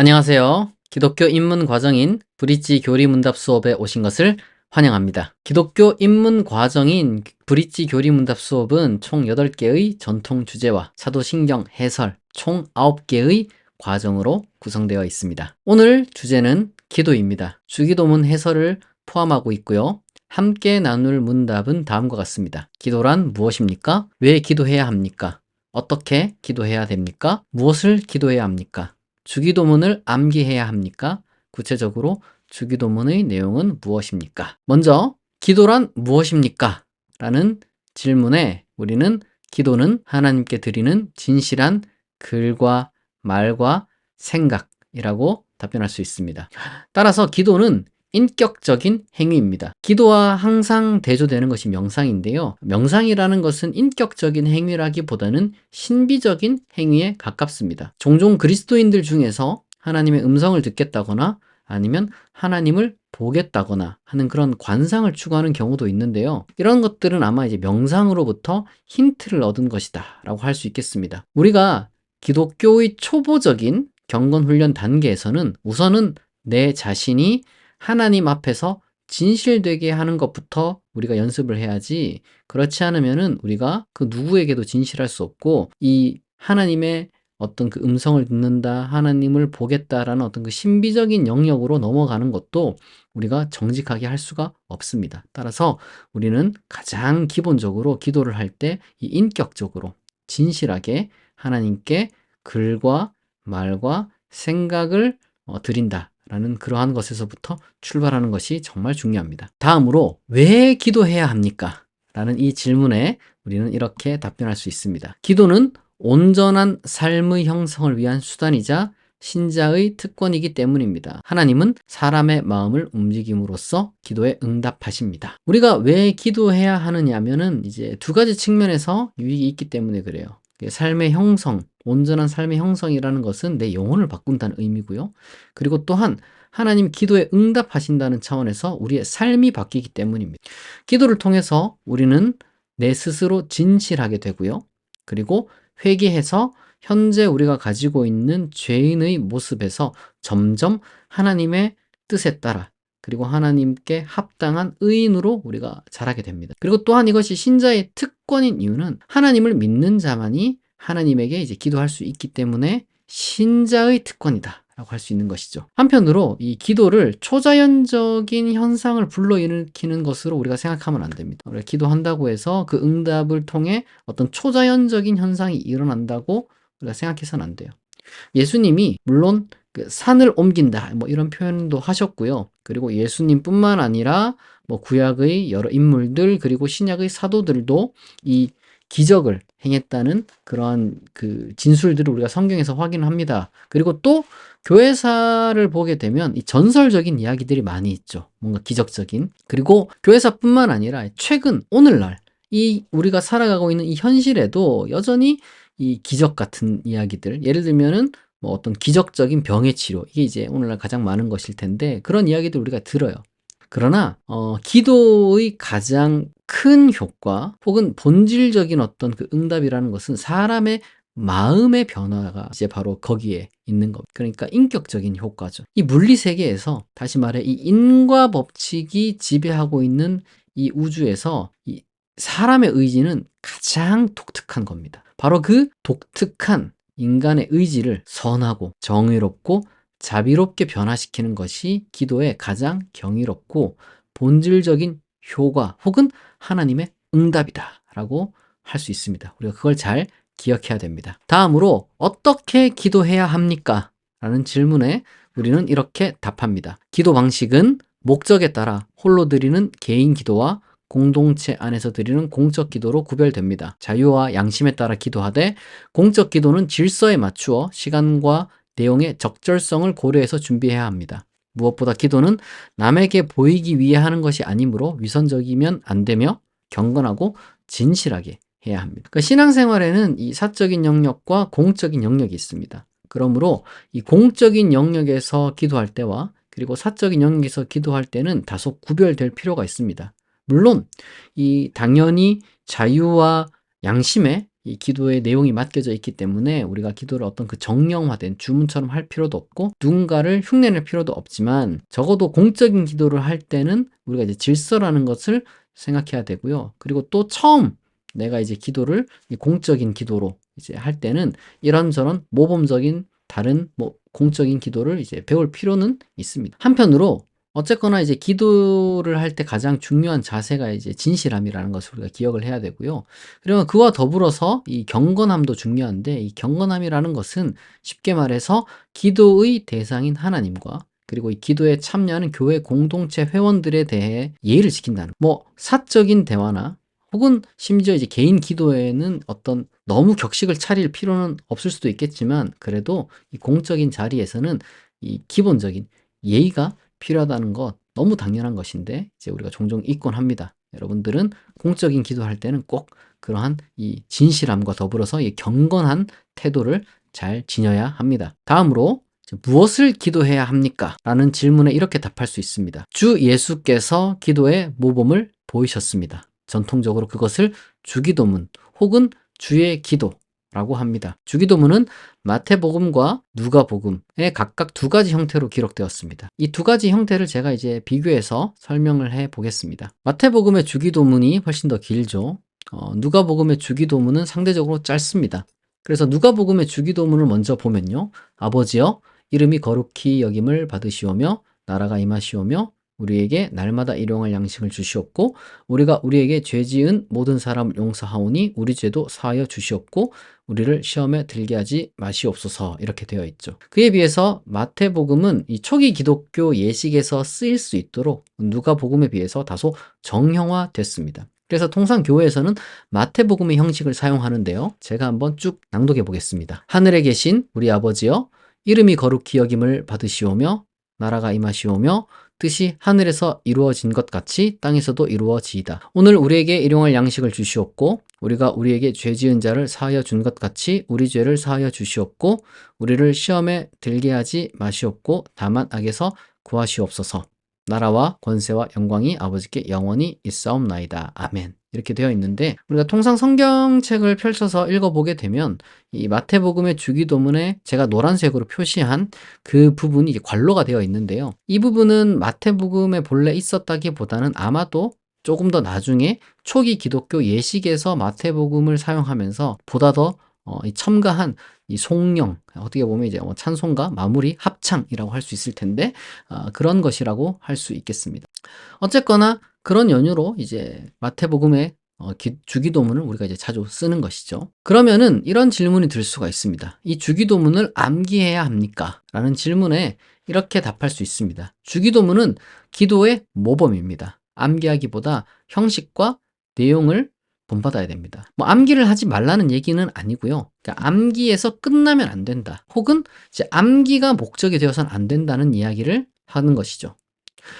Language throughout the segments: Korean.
안녕하세요. 기독교 입문 과정인 브릿지 교리 문답 수업에 오신 것을 환영합니다. 기독교 입문 과정인 브릿지 교리 문답 수업은 총 8개의 전통 주제와 사도신경 해설 총 9개의 과정으로 구성되어 있습니다. 오늘 주제는 기도입니다. 주기도문 해설을 포함하고 있고요. 함께 나눌 문답은 다음과 같습니다. 기도란 무엇입니까? 왜 기도해야 합니까? 어떻게 기도해야 됩니까? 무엇을 기도해야 합니까? 주기도문을 암기해야 합니까? 구체적으로 주기도문의 내용은 무엇입니까? 먼저 기도란 무엇입니까? 라는 질문에 우리는 기도는 하나님께 드리는 진실한 글과 말과 생각이라고 답변할 수 있습니다. 따라서 기도는 인격적인 행위입니다. 기도와 항상 대조되는 것이 명상인데요. 명상이라는 것은 인격적인 행위라기보다는 신비적인 행위에 가깝습니다. 종종 그리스도인들 중에서 하나님의 음성을 듣겠다거나 아니면 하나님을 보겠다거나 하는 그런 관상을 추구하는 경우도 있는데요. 이런 것들은 아마 이제 명상으로부터 힌트를 얻은 것이다 라고 할 수 있겠습니다. 우리가 기독교의 초보적인 경건 훈련 단계에서는 우선은 내 자신이 하나님 앞에서 진실되게 하는 것부터 우리가 연습을 해야지 그렇지 않으면은 우리가 그 누구에게도 진실할 수 없고 이 하나님의 어떤 그 음성을 듣는다, 하나님을 보겠다라는 어떤 그 신비적인 영역으로 넘어가는 것도 우리가 정직하게 할 수가 없습니다. 따라서 우리는 가장 기본적으로 기도를 할 때 이 인격적으로 진실하게 하나님께 글과 말과 생각을 어, 드린다. 라는 그러한 것에서부터 출발하는 것이 정말 중요합니다. 다음으로 왜 기도해야 합니까? 라는 이 질문에 우리는 이렇게 답변할 수 있습니다. 기도는 온전한 삶의 형성을 위한 수단이자 신자의 특권이기 때문입니다. 하나님은 사람의 마음을 움직임으로써 기도에 응답하십니다. 우리가 왜 기도해야 하느냐면은 이제 두 가지 측면에서 유익이 있기 때문에 그래요. 삶의 형성, 온전한 삶의 형성이라는 것은 내 영혼을 바꾼다는 의미고요. 그리고 또한 하나님 기도에 응답하신다는 차원에서 우리의 삶이 바뀌기 때문입니다. 기도를 통해서 우리는 내 스스로 진실하게 되고요. 그리고 회개해서 현재 우리가 가지고 있는 죄인의 모습에서 점점 하나님의 뜻에 따라 그리고 하나님께 합당한 의인으로 우리가 자라게 됩니다. 그리고 또한 이것이 신자의 특권인 이유는 하나님을 믿는 자만이 하나님에게 이제 기도할 수 있기 때문에 신자의 특권이다. 라고 할 수 있는 것이죠. 한편으로 이 기도를 초자연적인 현상을 불러일으키는 것으로 우리가 생각하면 안 됩니다. 우리가 기도한다고 해서 그 응답을 통해 어떤 초자연적인 현상이 일어난다고 우리가 생각해서는 안 돼요. 예수님이 물론 그 산을 옮긴다 뭐 이런 표현도 하셨고요. 그리고 예수님뿐만 아니라 뭐 구약의 여러 인물들 그리고 신약의 사도들도 이 기적을 행했다는 그러한 그 진술들을 우리가 성경에서 확인합니다. 그리고 또 교회사를 보게 되면 이 전설적인 이야기들이 많이 있죠. 뭔가 기적적인. 그리고 교회사뿐만 아니라 최근 오늘날 이 우리가 살아가고 있는 이 현실에도 여전히 이 기적 같은 이야기들 예를 들면은 뭐 어떤 기적적인 병의 치료 이게 이제 오늘날 가장 많은 것일 텐데 그런 이야기들 우리가 들어요. 그러나 어, 기도의 가장 큰 효과 혹은 본질적인 어떤 그 응답이라는 것은 사람의 마음의 변화가 이제 바로 거기에 있는 겁니다. 그러니까 인격적인 효과죠. 이 물리 세계에서 다시 말해 이 인과 법칙이 지배하고 있는 이 우주에서 이 사람의 의지는 가장 독특한 겁니다. 바로 그 독특한 인간의 의지를 선하고 정의롭고 자비롭게 변화시키는 것이 기도의 가장 경이롭고 본질적인 효과 혹은 하나님의 응답이다 라고 할 수 있습니다. 우리가 그걸 잘 기억해야 됩니다. 다음으로 어떻게 기도해야 합니까? 라는 질문에 우리는 이렇게 답합니다. 기도 방식은 목적에 따라 홀로 드리는 개인 기도와 공동체 안에서 드리는 공적 기도로 구별됩니다. 자유와 양심에 따라 기도하되 공적 기도는 질서에 맞추어 시간과 내용의 적절성을 고려해서 준비해야 합니다. 무엇보다 기도는 남에게 보이기 위해 하는 것이 아니므로 위선적이면 안 되며 경건하고 진실하게 해야 합니다. 그러니까 신앙생활에는 이 사적인 영역과 공적인 영역이 있습니다. 그러므로 이 공적인 영역에서 기도할 때와 그리고 사적인 영역에서 기도할 때는 다소 구별될 필요가 있습니다. 물론 이 당연히 자유와 양심에 이 기도의 내용이 맡겨져 있기 때문에 우리가 기도를 어떤 그 정령화된 주문처럼 할 필요도 없고 누군가를 흉내낼 필요도 없지만 적어도 공적인 기도를 할 때는 우리가 이제 질서라는 것을 생각해야 되고요. 그리고 또 처음 내가 이제 기도를 이 공적인 기도로 이제 할 때는 이런저런 모범적인 다른 뭐 공적인 기도를 이제 배울 필요는 있습니다. 한편으로 어쨌거나 이제 기도를 할 때 가장 중요한 자세가 이제 진실함이라는 것을 우리가 기억을 해야 되고요. 그리고 그와 더불어서 이 경건함도 중요한데 이 경건함이라는 것은 쉽게 말해서 기도의 대상인 하나님과 그리고 이 기도에 참여하는 교회 공동체 회원들에 대해 예의를 지킨다는 뭐 사적인 대화나 혹은 심지어 이제 개인 기도에는 어떤 너무 격식을 차릴 필요는 없을 수도 있겠지만 그래도 이 공적인 자리에서는 이 기본적인 예의가 필요하다는 것 너무 당연한 것인데 이제 우리가 종종 잊곤 합니다. 여러분들은 공적인 기도할 때는 꼭 그러한 이 진실함과 더불어서 이 경건한 태도를 잘 지녀야 합니다. 다음으로 무엇을 기도해야 합니까? 라는 질문에 이렇게 답할 수 있습니다. 주 예수께서 기도의 모범을 보이셨습니다. 전통적으로 그것을 주기도문 혹은 주의 기도 라고 합니다. 주기도문은 마태복음과 누가복음의 각각 두 가지 형태로 기록되었습니다. 이 두 가지 형태를 제가 이제 비교해서 설명을 해 보겠습니다. 마태복음의 주기도문이 훨씬 더 길죠. 어, 누가복음의 주기도문은 상대적으로 짧습니다. 그래서 누가복음의 주기도문을 먼저 보면요. 아버지여 이름이 거룩히 여김을 받으시오며 나라가 임하시오며 우리에게 날마다 일용할 양식을 주시옵고 우리가 우리에게 죄 지은 모든 사람을 용서하오니 우리 죄도 사하여 주시옵고 우리를 시험에 들게 하지 마시옵소서 이렇게 되어 있죠. 그에 비해서 마태복음은 이 초기 기독교 예식에서 쓰일 수 있도록 누가복음에 비해서 다소 정형화됐습니다. 그래서 통상 교회에서는 마태복음의 형식을 사용하는데요. 제가 한번 쭉 낭독해 보겠습니다. 하늘에 계신 우리 아버지여 이름이 거룩히 여김을 받으시오며 나라가 임하시오며 뜻이 하늘에서 이루어진 것 같이 땅에서도 이루어지이다. 오늘 우리에게 일용할 양식을 주시옵고 우리가 우리에게 죄 지은 자를 사하여 준 것 같이 우리 죄를 사하여 주시옵고 우리를 시험에 들게 하지 마시옵고 다만 악에서 구하시옵소서. 나라와 권세와 영광이 아버지께 영원히 있사옵나이다. 아멘. 이렇게 되어 있는데 우리가 통상 성경책을 펼쳐서 읽어보게 되면 이 마태복음의 주기도문에 제가 노란색으로 표시한 그 부분이 관로가 되어 있는데요. 이 부분은 마태복음에 본래 있었다기보다는 아마도 조금 더 나중에 초기 기독교 예식에서 마태복음을 사용하면서 보다 더 어, 첨가한 이 송령 어떻게 보면 이제 뭐 찬송가 마무리 합창이라고 할 수 있을 텐데 어, 그런 것이라고 할 수 있겠습니다. 어쨌거나 그런 연유로 이제 마태복음의 어, 기, 주기도문을 우리가 이제 자주 쓰는 것이죠. 그러면은 이런 질문이 들 수가 있습니다. 이 주기도문을 암기해야 합니까? 라는 질문에 이렇게 답할 수 있습니다. 주기도문은 기도의 모범입니다. 암기하기보다 형식과 내용을 본받아야 됩니다. 뭐 암기를 하지 말라는 얘기는 아니고요. 그러니까 암기에서 끝나면 안 된다. 혹은 이제 암기가 목적이 되어서는 안 된다는 이야기를 하는 것이죠.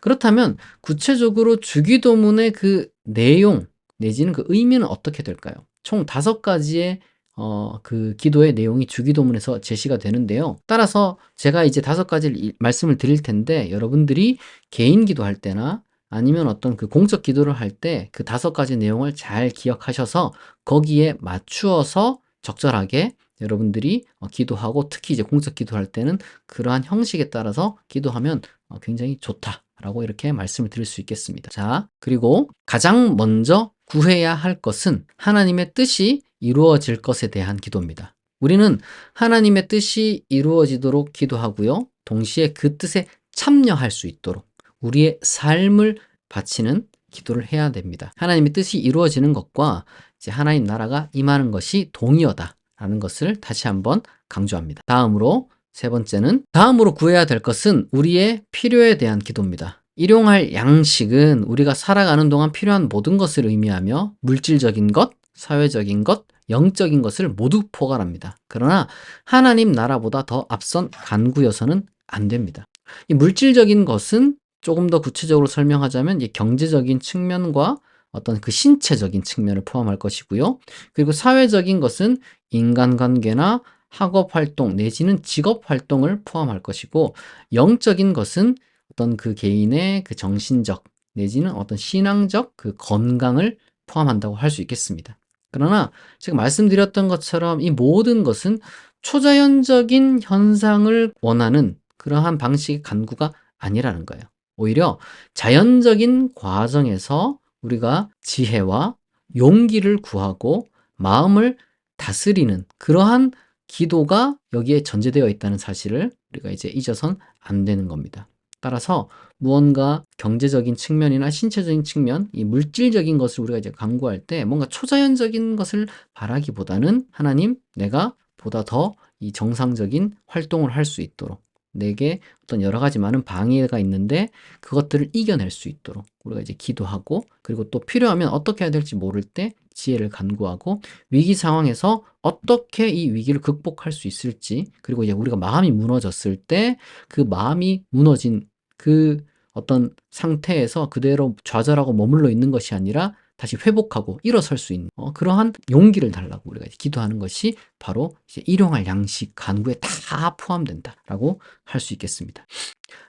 그렇다면 구체적으로 주기도문의 그 내용 내지는 그 의미는 어떻게 될까요? 총 다섯 가지의 어, 그 기도의 내용이 주기도문에서 제시가 되는데요. 따라서 제가 이제 다섯 가지를 말씀을 드릴 텐데 여러분들이 개인 기도할 때나 아니면 어떤 그 공적 기도를 할 때 그 다섯 가지 내용을 잘 기억하셔서 거기에 맞추어서 적절하게 여러분들이 어, 기도하고 특히 이제 공적 기도할 때는 그러한 형식에 따라서 기도하면 어, 굉장히 좋다라고 이렇게 말씀을 드릴 수 있겠습니다. 자, 그리고 가장 먼저 구해야 할 것은 하나님의 뜻이 이루어질 것에 대한 기도입니다. 우리는 하나님의 뜻이 이루어지도록 기도하고요. 동시에 그 뜻에 참여할 수 있도록 우리의 삶을 바치는 기도를 해야 됩니다. 하나님의 뜻이 이루어지는 것과 이제 하나님 나라가 임하는 것이 동의어다라는 것을 다시 한번 강조합니다. 다음으로 세 번째는 다음으로 구해야 될 것은 우리의 필요에 대한 기도입니다. 일용할 양식은 우리가 살아가는 동안 필요한 모든 것을 의미하며 물질적인 것, 사회적인 것, 영적인 것을 모두 포괄합니다. 그러나 하나님 나라보다 더 앞선 간구여서는 안 됩니다. 이 물질적인 것은 조금 더 구체적으로 설명하자면 경제적인 측면과 어떤 그 신체적인 측면을 포함할 것이고요. 그리고 사회적인 것은 인간관계나 학업 활동 내지는 직업 활동을 포함할 것이고 영적인 것은 어떤 그 개인의 그 정신적 내지는 어떤 신앙적 그 건강을 포함한다고 할 수 있겠습니다. 그러나 제가 말씀드렸던 것처럼 이 모든 것은 초자연적인 현상을 원하는 그러한 방식의 간구가 아니라는 거예요. 오히려 자연적인 과정에서 우리가 지혜와 용기를 구하고 마음을 다스리는 그러한 기도가 여기에 전제되어 있다는 사실을 우리가 이제 잊어선 안 되는 겁니다. 따라서 무언가 경제적인 측면이나 신체적인 측면, 이 물질적인 것을 우리가 이제 강구할 때 뭔가 초자연적인 것을 바라기보다는 하나님, 내가 보다 더 이 정상적인 활동을 할 수 있도록 내게 어떤 여러 가지 많은 방해가 있는데 그것들을 이겨낼 수 있도록 우리가 이제 기도하고 그리고 또 필요하면 어떻게 해야 될지 모를 때 지혜를 간구하고 위기 상황에서 어떻게 이 위기를 극복할 수 있을지 그리고 이제 우리가 마음이 무너졌을 때 그 마음이 무너진 그 어떤 상태에서 그대로 좌절하고 머물러 있는 것이 아니라 다시 회복하고 일어설 수 있는 어, 그러한 용기를 달라고 우리가 기도하는 것이 바로 일용할 양식 간구에 다 포함된다라고 할 수 있겠습니다.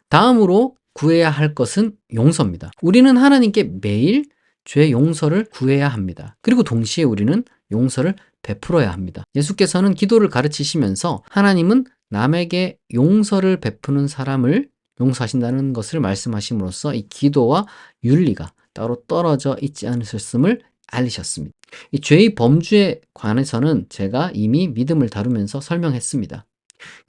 다음으로 구해야 할 것은 용서입니다. 우리는 하나님께 매일 죄 용서를 구해야 합니다. 그리고 동시에 우리는 용서를 베풀어야 합니다. 예수께서는 기도를 가르치시면서 하나님은 남에게 용서를 베푸는 사람을 용서하신다는 것을 말씀하심으로써 이 기도와 윤리가 따로 떨어져 있지 않으셨음을 알리셨습니다. 이 죄의 범주에 관해서는 제가 이미 믿음을 다루면서 설명했습니다.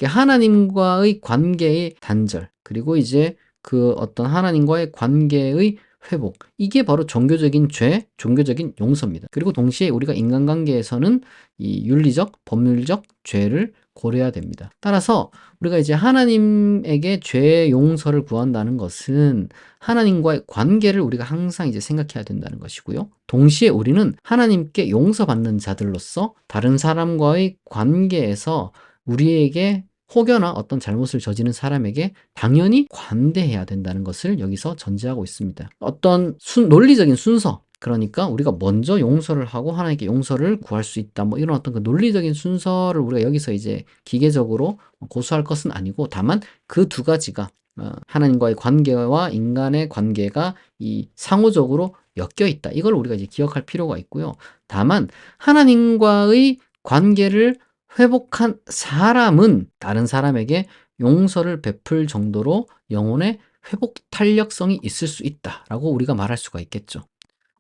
하나님과의 관계의 단절, 그리고 이제 그 어떤 하나님과의 관계의 회복. 이게 바로 종교적인 죄, 종교적인 용서입니다. 그리고 동시에 우리가 인간관계에서는 이 윤리적, 법률적 죄를 고려해야 됩니다. 따라서 우리가 이제 하나님에게 죄 용서를 구한다는 것은 하나님과의 관계를 우리가 항상 이제 생각해야 된다는 것이고요. 동시에 우리는 하나님께 용서받는 자들로서 다른 사람과의 관계에서 우리에게 혹여나 어떤 잘못을 저지른 사람에게 당연히 관대해야 된다는 것을 여기서 전제하고 있습니다. 어떤 순, 논리적인 순서, 그러니까 우리가 먼저 용서를 하고 하나님께 용서를 구할 수 있다. 뭐 이런 어떤 그 논리적인 순서를 우리가 여기서 이제 기계적으로 고수할 것은 아니고 다만 그 두 가지가 어, 하나님과의 관계와 인간의 관계가 이 상호적으로 엮여 있다. 이걸 우리가 이제 기억할 필요가 있고요. 다만 하나님과의 관계를 회복한 사람은 다른 사람에게 용서를 베풀 정도로 영혼의 회복 탄력성이 있을 수 있다라고 우리가 말할 수가 있겠죠.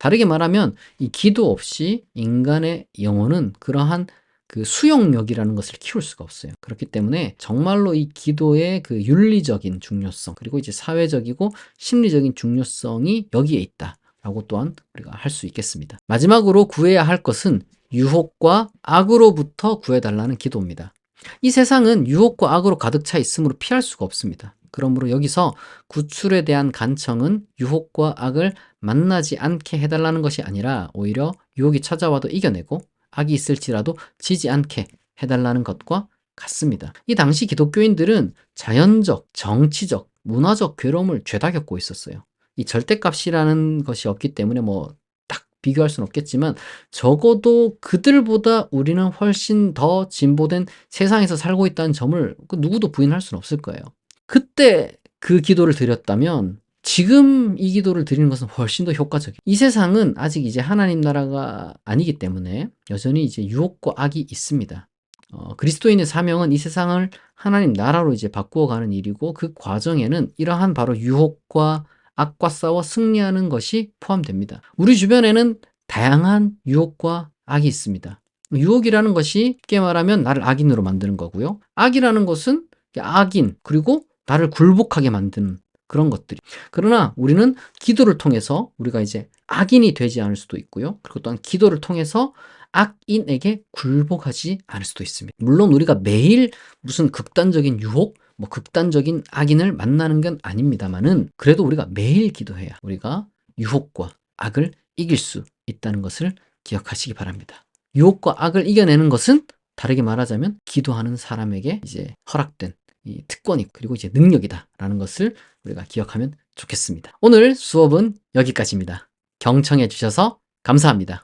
다르게 말하면 이 기도 없이 인간의 영혼은 그러한 그 수용력이라는 것을 키울 수가 없어요. 그렇기 때문에 정말로 이 기도의 그 윤리적인 중요성 그리고 이제 사회적이고 심리적인 중요성이 여기에 있다라고 또한 우리가 할 수 있겠습니다. 마지막으로 구해야 할 것은 유혹과 악으로부터 구해달라는 기도입니다. 이 세상은 유혹과 악으로 가득 차 있으므로 피할 수가 없습니다. 그러므로 여기서 구출에 대한 간청은 유혹과 악을 만나지 않게 해달라는 것이 아니라 오히려 유혹이 찾아와도 이겨내고 악이 있을지라도 지지 않게 해달라는 것과 같습니다. 이 당시 기독교인들은 자연적, 정치적, 문화적 괴로움을 죄다 겪고 있었어요. 이 절대값이라는 것이 없기 때문에 뭐 딱 비교할 수는 없겠지만 적어도 그들보다 우리는 훨씬 더 진보된 세상에서 살고 있다는 점을 그 누구도 부인할 수는 없을 거예요. 그때 그 기도를 드렸다면 지금 이 기도를 드리는 것은 훨씬 더 효과적이에요. 이 세상은 아직 이제 하나님 나라가 아니기 때문에 여전히 이제 유혹과 악이 있습니다. 어, 그리스도인의 사명은 이 세상을 하나님 나라로 이제 바꾸어 가는 일이고 그 과정에는 이러한 바로 유혹과 악과 싸워 승리하는 것이 포함됩니다. 우리 주변에는 다양한 유혹과 악이 있습니다. 유혹이라는 것이 쉽게 말하면 나를 악인으로 만드는 거고요. 악이라는 것은 악인 그리고 나를 굴복하게 만드는 그런 것들이. 그러나 우리는 기도를 통해서 우리가 이제 악인이 되지 않을 수도 있고요. 그리고 또한 기도를 통해서 악인에게 굴복하지 않을 수도 있습니다. 물론 우리가 매일 무슨 극단적인 유혹, 뭐 극단적인 악인을 만나는 건 아닙니다만은 그래도 우리가 매일 기도해야 우리가 유혹과 악을 이길 수 있다는 것을 기억하시기 바랍니다. 유혹과 악을 이겨내는 것은 다르게 말하자면 기도하는 사람에게 이제 허락된 이 특권이 그리고 이제 능력이다라는 것을 우리가 기억하면 좋겠습니다. 오늘 수업은 여기까지입니다. 경청해 주셔서 감사합니다.